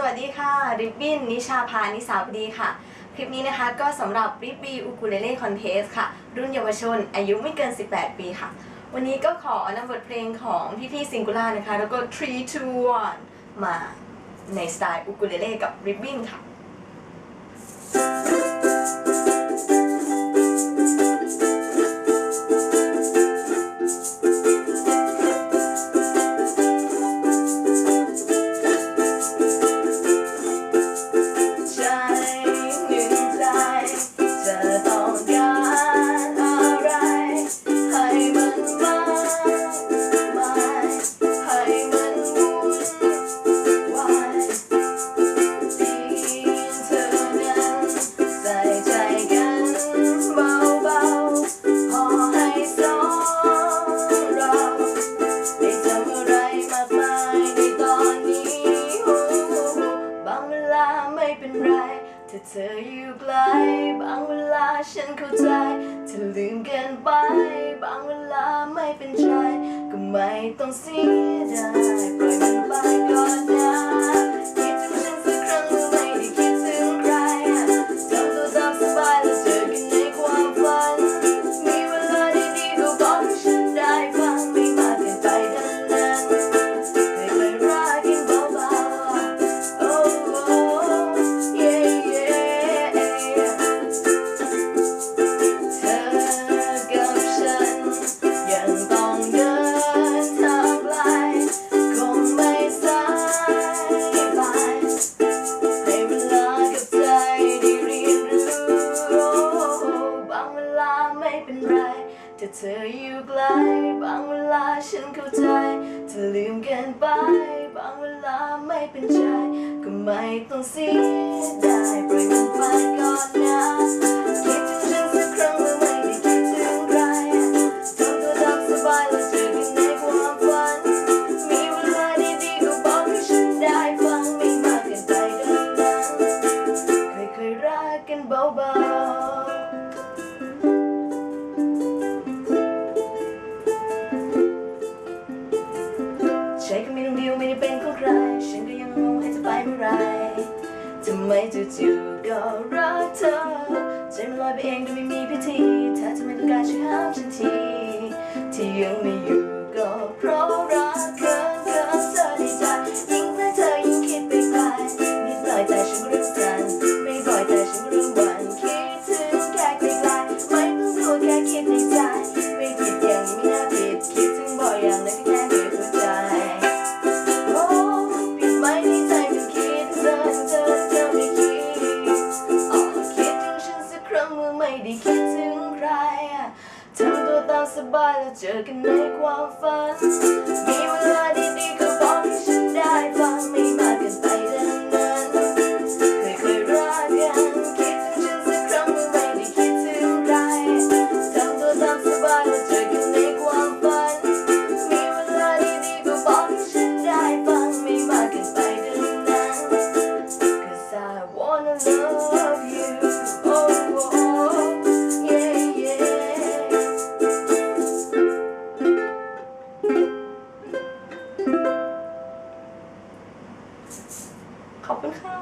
สวัสดีค่ะ ริบบินนิชาพานิสาวดีค่ะ คลิปนี้นะคะก็สำหรับริบบีอูคูเลเล่คอนเทสค่ะ รุ่นเยาวชน อายุไม่เกิน 18 ปีค่ะ วันนี้ก็ขอนำบทเพลงของพี่ๆซิงคูล่านะคะ แล้วก็3 2 1มาในสไตล์อูคูเลเล่กับริบบินค่ะ เป็นไร ถ้าเธออยู่ไกล บางเวลาฉันเข้าใจเธอลืมเกินไป บางเวลาไม่เป็นใจ ก็ไม่ต้องเสียใจ ถ้าเธออยู่ไกลบางเวลาฉันเข้าใจเธอลืมกันไป บางเวลาไม่เป็นใจ ก็ไม่ต้องเสียดายปล่อยมันไปก่อนนะ ไรทำไมจู่ๆก็รักเธอใจมันลอยไปเองโดยไม่มีพิธีเธอทำไมต้องการช่วยห้ามฉันทีที่ยังไม่อยู่ สบายแล้วเจอกันในความฝัน มีเวลาดีๆก็บอกให้ฉันได้ฟังไม่ ขอบคุณค่ะ